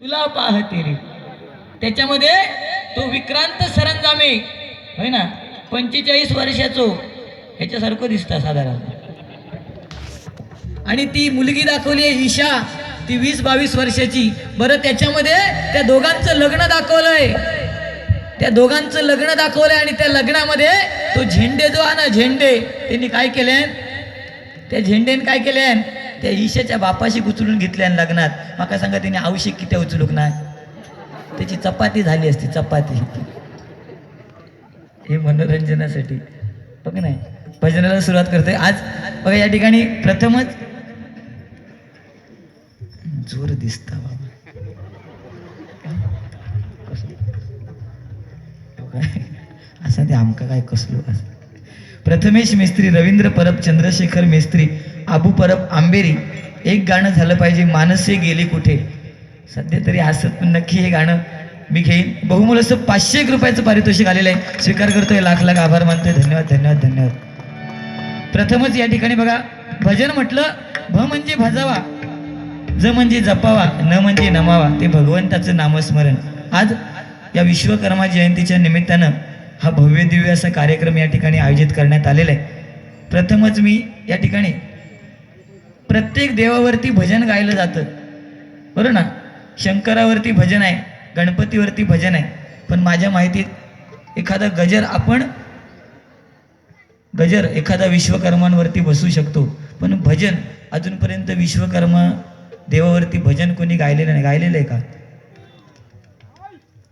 तुला पाहते रे. त्याच्यामध्ये तो विक्रांत सरंजामे. होय ना? पंचेचाळीस वर्षाचो. ह्याच्यासारखं दिसतं साधारण. आणि ती मुलगी दाखवली आहे ईशा. ती वीस बावीस वर्षाची. बरं त्याच्यामध्ये त्या दोघांचं लग्न दाखवलंय. त्या दोघांचं लग्न दाखवलंय आणि त्या लग्नामध्ये तो झेंडे जो आहे ना झेंडे त्यांनी काय केले त्या झेंडेने काय केले त्या ईशाच्या बापाशी उचलून घेतल्या लग्नात. माका सांगा तिने आवश्यक किती उचलूक ना त्याची चपाती झाली असती चपाती. हे मनोरंजनासाठी. हो बघ नाही? भजनाला सुरुवात करतोय. आज बघा या ठिकाणी प्रथमच जोर दिसता बाबा. काय? असं ते आमका काय कसलो असं. प्रथमेश मिस्त्री रवींद्र परब चंद्रशेखर मिस्त्री आबू परब आंबेरी एक गाणं झालं पाहिजे मानसे गेले कुठे? सध्या तरी असत पण नक्की हे गाणं मी घेईन. बहुमूल असं पाचशे एक रुपयाचं पारितोषिक आलेलं आहे. स्वीकार करतोय लाख लाख आभार मानतोय. धन्यवाद धन्यवाद धन्यवाद. प्रथमच या ठिकाणी बघा भजन म्हटलं भ म्हणजे भजावा ज म्हणजे जपावा न म्हणजे नमावा ते भगवंताचं नामस्मरण. आज या विश्वकर्मा जयंतीच्या निमित्तानं हा भव्य दिव्य असा कार्यक्रम या ठिकाणी आयोजित करण्यात आलेला आहे. प्रथमच मी या ठिकाणी प्रत्येक देवावरती भजन गायलं जातं. बरोबर ना? शंकरावरती भजन आहे गणपतीवरती भजन आहे. पण माझ्या माहितीत एखादा गजर आपण गजर एखादा विश्वकर्मांवरती बसू शकतो. पण भजन अजूनपर्यंत विश्वकर्मा देवावरती भजन कोणी गायलेलं नाही. गायलेलं आहे का?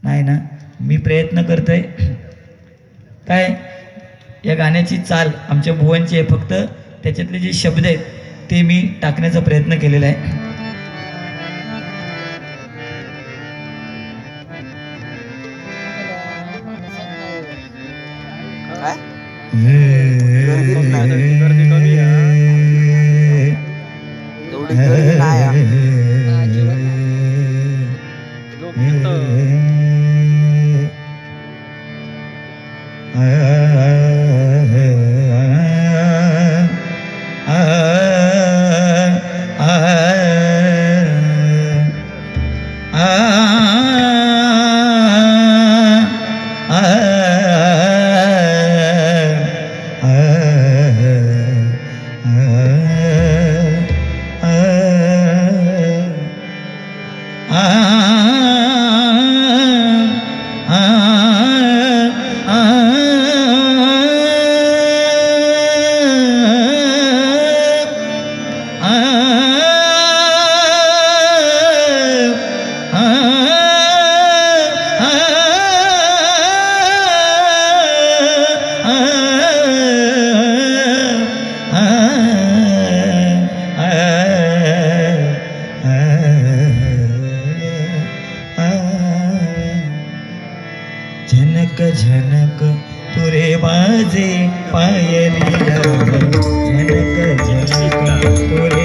नाही ना? मी प्रयत्न करतोय. काय? या गाण्याची चाल आमच्या भुवनची आहे. फक्त त्याच्यातले जे शब्द आहेत ते मी टाकण्याचा प्रयत्न केलेला आहे. गर्दी कमी आहे. बाजे पायली झनक झनक तुरे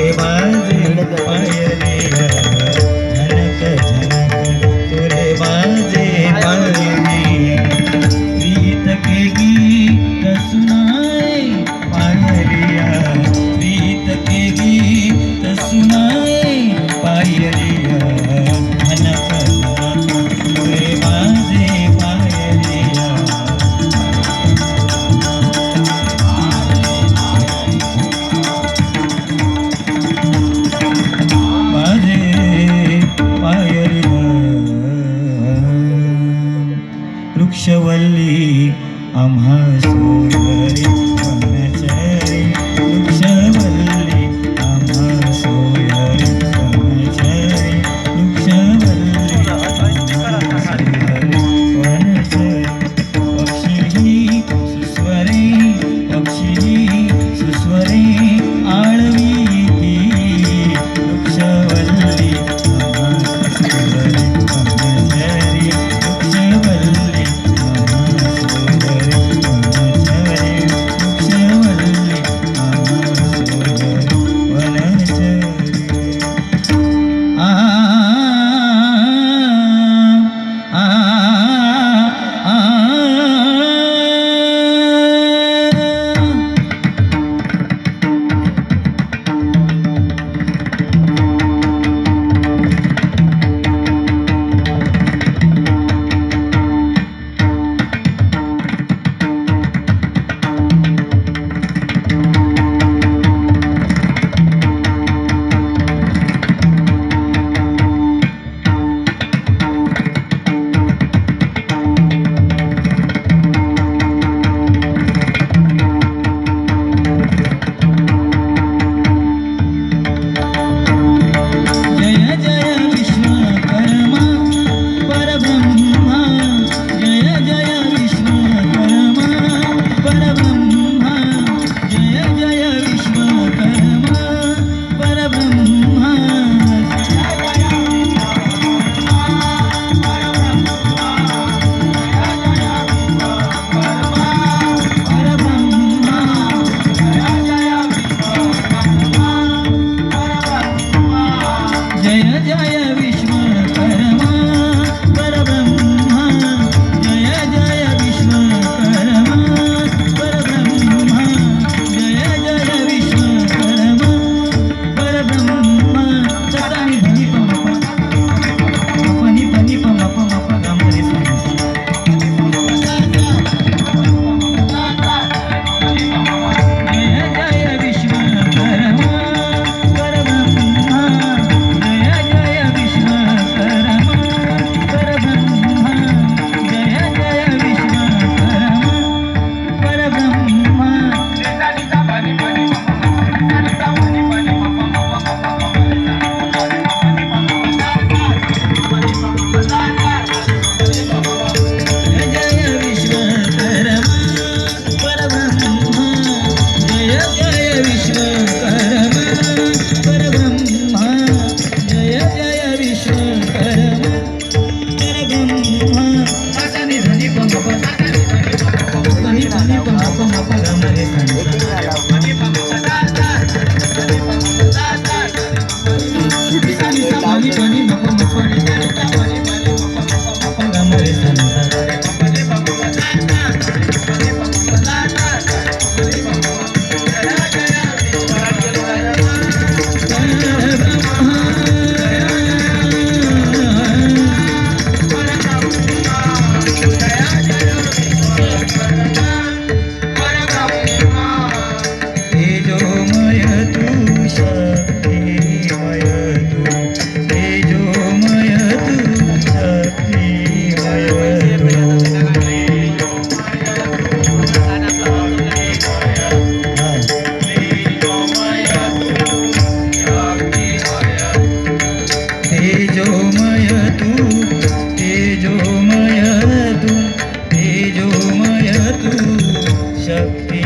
तेजोमय तू तेजोमय तू तेजोमय तू शक्तिमय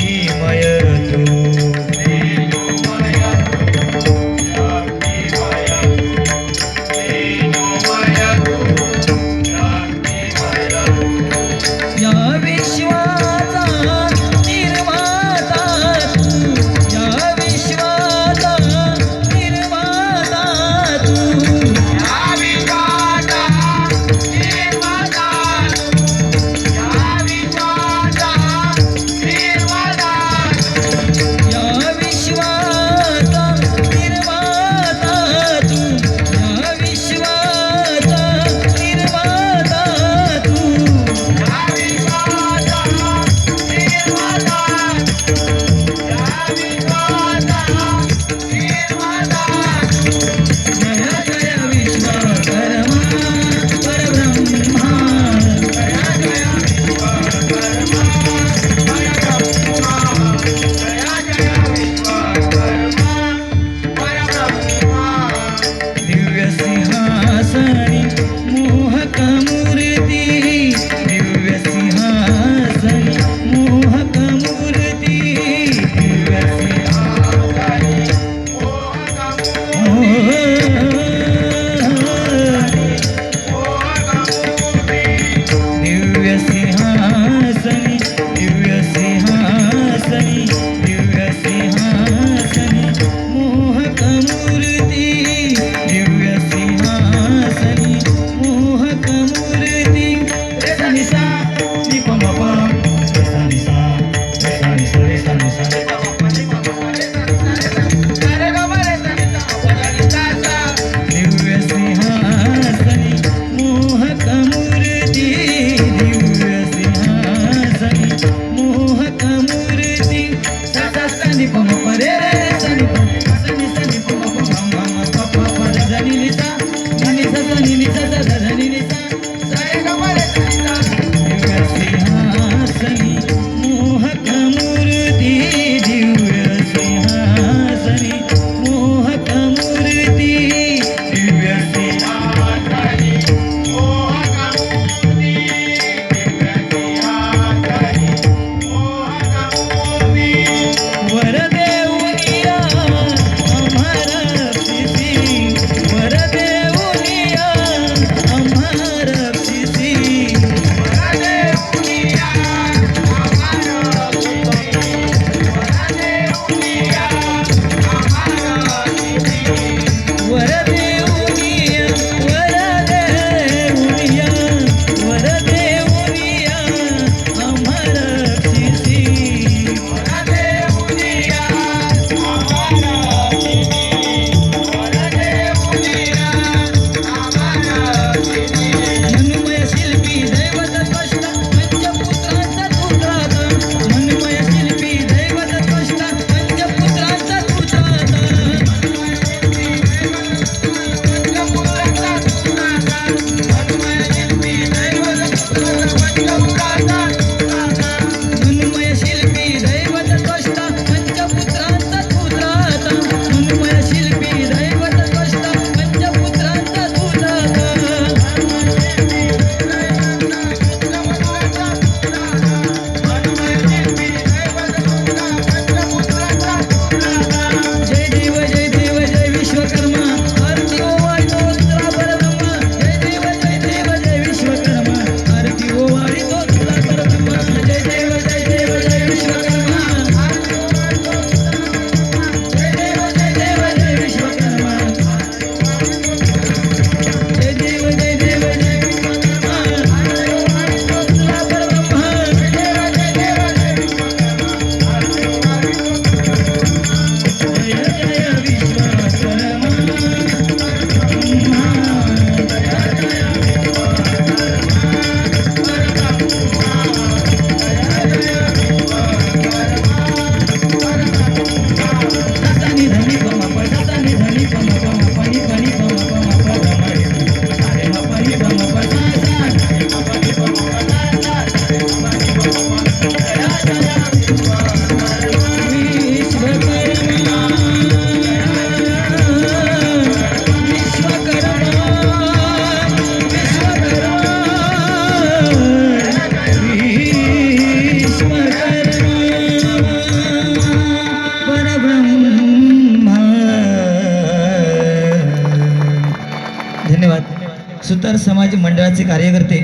मंडळाचे कार्यकर्ते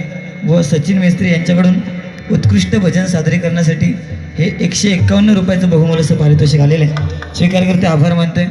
व सचिन मेस्त्री यांच्याकडून उत्कृष्ट भजन सादरीकरणासाठी हे एकशे एक्कावन्न रुपयाचं बहुमोल असं पारितोषिक आलेलं आहे. स्वीकार करते आभार मानतोय.